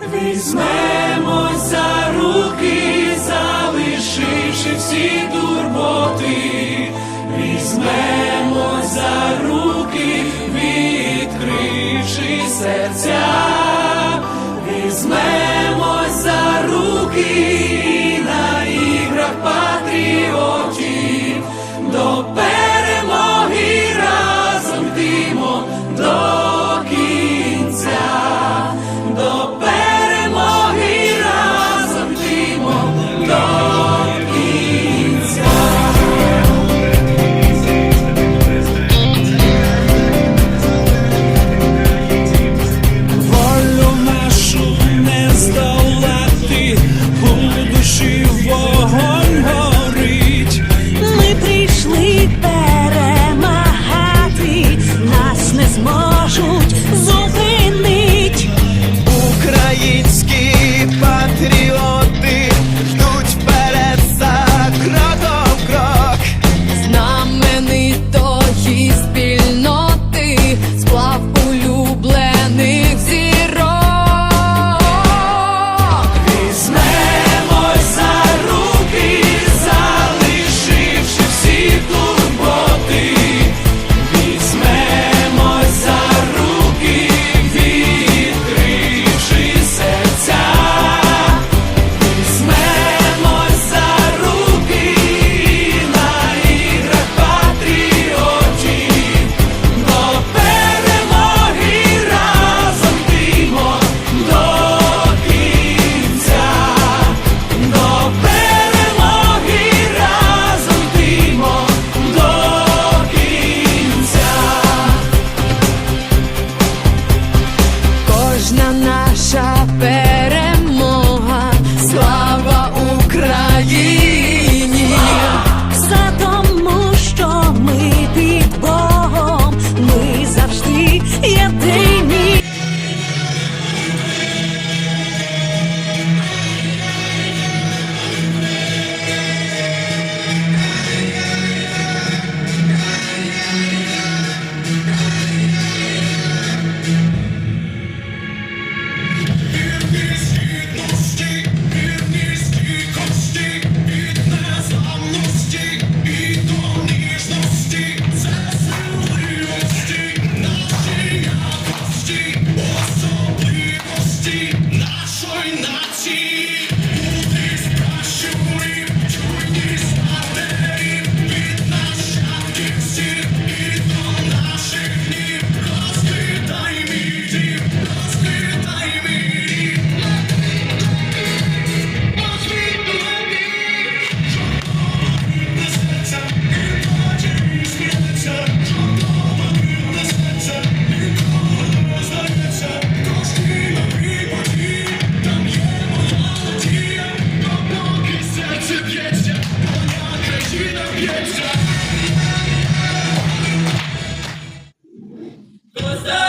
Візьмемо за руки, залишивши всі турботи, візьмемо за руки, відкривши серця, візьмемось за руки. was done.